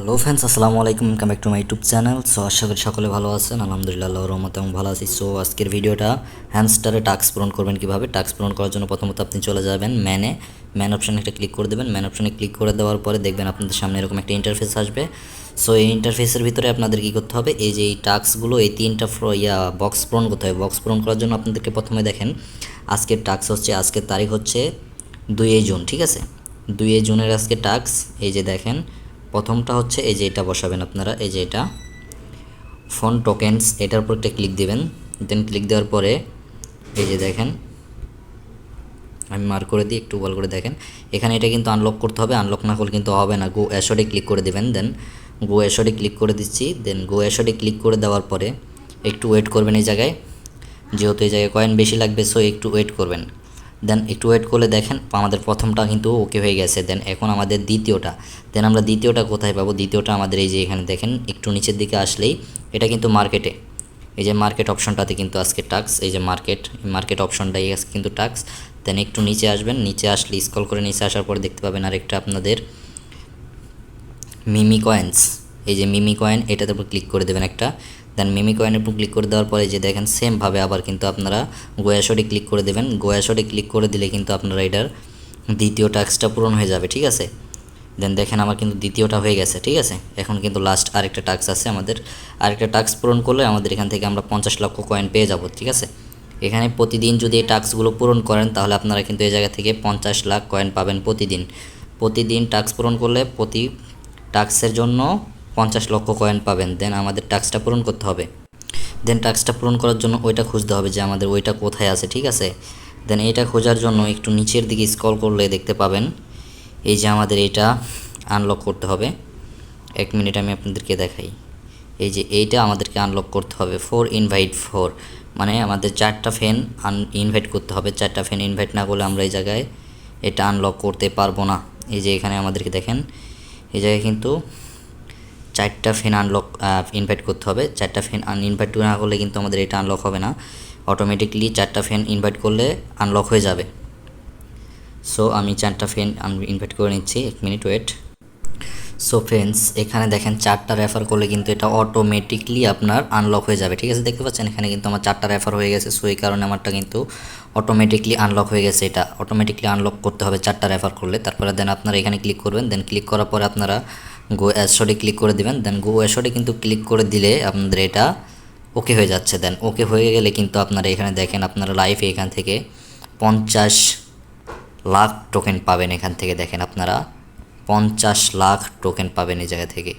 Hello friends, আসসালামু আলাইকুম welcome back to my YouTube channel so আশা করি সকলে ভালো আছেন, আলহামদুলিল্লাহ রহমতে আমি ভালো আছি। সো আজকের ভিডিওটা হ্যামস্টারে টাস্ক পূরণ করবেন কীভাবে? টাস্ক পূরণ করার জন্য প্রথমত আপনি চলে যাবেন ম্যানে ম্যান অপশানে একটা ক্লিক করে দেবেন। ম্যান অপশানে ক্লিক করে দেওয়ার পরে দেখবেন আপনাদের সামনে এরকম একটা ইন্টারফেস আসবে। সো এই ইন্টারফেসের ভিতরে আপনাদের কী করতে হবে? এই যে এই টাস্কগুলো এই তিনটা ফ্র- ইয়া বক্স পূরণ করতে হবে। বক্স পূরণ করার জন্য আপনাদেরকে প্রথমে দেখেন, আজকের টাস্ক হচ্ছে, আজকের তারিখ হচ্ছে দুই জুন, ঠিক আছে? দুই জুনের আজকে টাস্ক এই যে দেখেন প্রথমটা হচ্ছে এই যে এটা বসাবেন আপনারা, এই যে এটা। ফোন টোকেন্স এটার উপর একটা ক্লিক দিবেন। দেন ক্লিক দেওয়ার পরে এই যে দেখেন, আমি মার্ক করে দিই, একটু বল করে দেখেন। এখানে এটা কিন্তু আনলক করতে হবে আনলক না করলে কিন্তু হবে না। গো অ্যাশোডে ক্লিক করে দিবেন দেন গো অ্যাশোডে ক্লিক করে দিচ্ছি। দেন গো অ্যাশোডে ক্লিক করে দেওয়ার পরে একটু ওয়েট করবেন এই জায়গায়। যেহেতু এই জায়গায় কয়েন বেশি লাগবে সো একটু ওয়েট করবেন। দেন একটু ওয়েট করলে দেখেন, আমাদের প্রথমটা কিন্তু ওকে হয়ে গেছে। দেন এখন আমাদের দ্বিতীয়টা। দেন আমরা দ্বিতীয়টা কোথায় পাবো? দ্বিতীয়টা আমাদের এই যে এখানে দেখেন, একটু নিচের দিকে আসলেই এটা কিন্তু মার্কেটে এই যে মার্কেট অপশনটাতে কিন্তু আজকে টাক্স এই যে মার্কেট মার্কেট অপশনটাই আছে কিন্তু টাক্স দেন একটু নিচে আসবেন, নিচে আসলে স্কল করে নিচে আসার পরে দেখতে পাবেন আরেকটা আপনাদের মিমি কয়েন্স এই যে মিমি কয়েন এটাতে উপর ক্লিক করে দেবেন একটা। দেন মিমি কয়েনের উপর ক্লিক করে দেওয়ার পরে যে দেখেন সেমভাবে আবার কিন্তু আপনারা গোয়া গোয়াশটে ক্লিক করে দেবেন। গোয়া গোয়াশটে ক্লিক করে দিলে কিন্তু আপনারা এটার দ্বিতীয় টাস্কটা পূরণ হয়ে যাবে, ঠিক আছে? দেন দেখেন আমার কিন্তু দ্বিতীয়টা হয়ে গেছে, ঠিক আছে? এখন কিন্তু লাস্ট আরেকটা টাস্ক আছে আমাদের। আরেকটা টাস্ক পূরণ করলে আমাদের এখান থেকে আমরা পঞ্চাশ লক্ষ কয়েন পেয়ে যাব, ঠিক আছে? এখানে প্রতিদিন যদি এই টাস্কগুলো পূরণ করেন, তাহলে আপনারা কিন্তু এই জায়গা থেকে পঞ্চাশ লাখ কয়েন পাবেন প্রতিদিন। প্রতিদিন টাস্ক পূরণ করলে প্রতি টাস্কের জন্য পঞ্চাশ লক্ষ কয়েন পাবেন দেন আমাদের টাস্কটা পূরণ করতে হবে। দেন টাস্কটা পূরণ করার জন্য ওইটা খুঁজতে হবে যে আমাদের ওইটা কোথায় আছে, ঠিক আছে? দেন এইটা খোঁজার জন্য একটু নিচের দিকে স্ক্রল করলে দেখতে পাবেন। এই যে আমাদের এটা আনলক করতে হবে। এক মিনিট আমি আপনাদেরকে দেখাই। এই যে এইটা আমাদেরকে আনলক করতে হবে ফোর ইনভাইট ফোর মানে আমাদের চারটা ফ্যান আন ইনভাইট করতে হবে। চারটা ফ্যান ইনভাইট না করলে আমরা এই জায়গায় এটা আনলক করতে পারব না। এই যে এখানে আমাদেরকে দেখেন। এই জায়গায় কিন্তু চারটা ফ্যান আনলক ইনভাইট করতে হবে। চারটা ফ্যান আন ইনভাইট না করলে কিন্তু আমাদের এটা আনলক হবে না। অটোমেটিকলি চারটা ফ্যান ইনভাইট করলে আনলক হয়ে যাবে। সো আমি চারটা ফ্যান ইনভাইট করে নিচ্ছি। এক মিনিট ওয়েট সো ফ্রেন্ডস এখানে দেখেন চারটা রেফার করলে কিন্তু এটা অটোমেটিকলি আপনার আনলক হয়ে যাবে। ঠিক আছে, দেখতে পাচ্ছেন? এখানে কিন্তু আমার চারটা রেফার হয়ে গেছে। সো এই কারণে আমারটা কিন্তু অটোমেটিকলি আনলক হয়ে গেছে এটা। অটোমেটিকলি আনলক করতে হবে চারটা রেফার করলে। তারপরে দেন আপনারা এখানে ক্লিক করবেন। দেন ক্লিক করার পরে আপনারা গো অ্যাশোডে ক্লিক করে দেবেন দেন গো অ্যাশোডে কিন্তু ক্লিক করে দিলে আপনাদের এটা ওকে হয়ে যাচ্ছে। দেন ওকে হয়ে গেলে কিন্তু আপনারা এখানে দেখেন আপনারা লাইফে এখান থেকে পঞ্চাশ লাখ টোকেন পাবেন এখান থেকে দেখেন আপনারা। পঞ্চাশ লাখ টোকেন পাবেন এই জায়গা থেকে।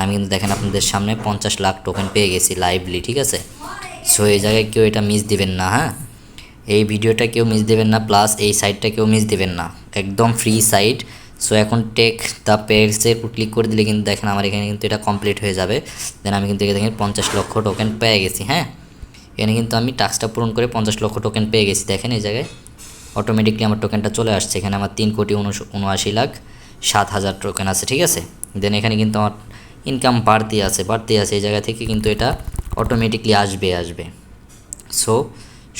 আমি কিন্তু দেখেন আপনাদের সামনে পঞ্চাশ লাখ টোকেন পেয়ে গেছি লাইভলি ঠিক আছে? সো এই জায়গায় কেউ এটা মিস দিবেন না হ্যাঁ? এই ভিডিওটা কেউ মিস দেবেন না প্লাস এই সাইটটা কেউ মিস দেবেন না। একদম ফ্রি সাইট সো এখন টেক দ্য উপর ক্লিক করে দিলে কিন্তু দেখেন আমার এখানে কিন্তু এটা কমপ্লিট হয়ে যাবে। দেন আমি কিন্তু এখানে দেখেন পঞ্চাশ লক্ষ টোকেন পেয়ে গেছি হ্যাঁ? এখানে কিন্তু আমি টাস্কটা পূরণ করে পঞ্চাশ লক্ষ টোকেন পেয়ে গেছি, দেখেন এই জায়গায়। অটোমেটিকলি আমার টোকেনটা চলে আসছে, এখানে আমার তিন কোটি উনআশি লাখ সাত হাজার টোকেন আছে, ঠিক আছে? দেন এখানে কিন্তু আমার ইনকাম বাড়তি আছে বাড়তি আছে, এই জায়গা থেকে কিন্তু এটা অটোমেটিকলি আসবে আসবে। সো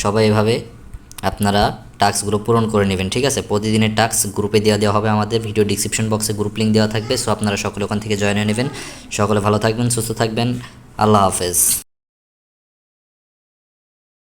সবাই এভাবে আপনারা টাস্কগুলো পূরণ করে নেবেন, ঠিক আছে? প্রতিদিনের টাস্ক গ্রুপে দেওয়া দেওয়া হবে আমাদের, ভিডিও ডিসক্রিপশন বক্সে গ্রুপ লিঙ্ক দেওয়া থাকবে সো আপনারা সকলে ওখান থেকে জয়েন হয়ে নেবেন। সকলে ভালো থাকবেন, সুস্থ থাকবেন, আল্লাহ হাফেজ।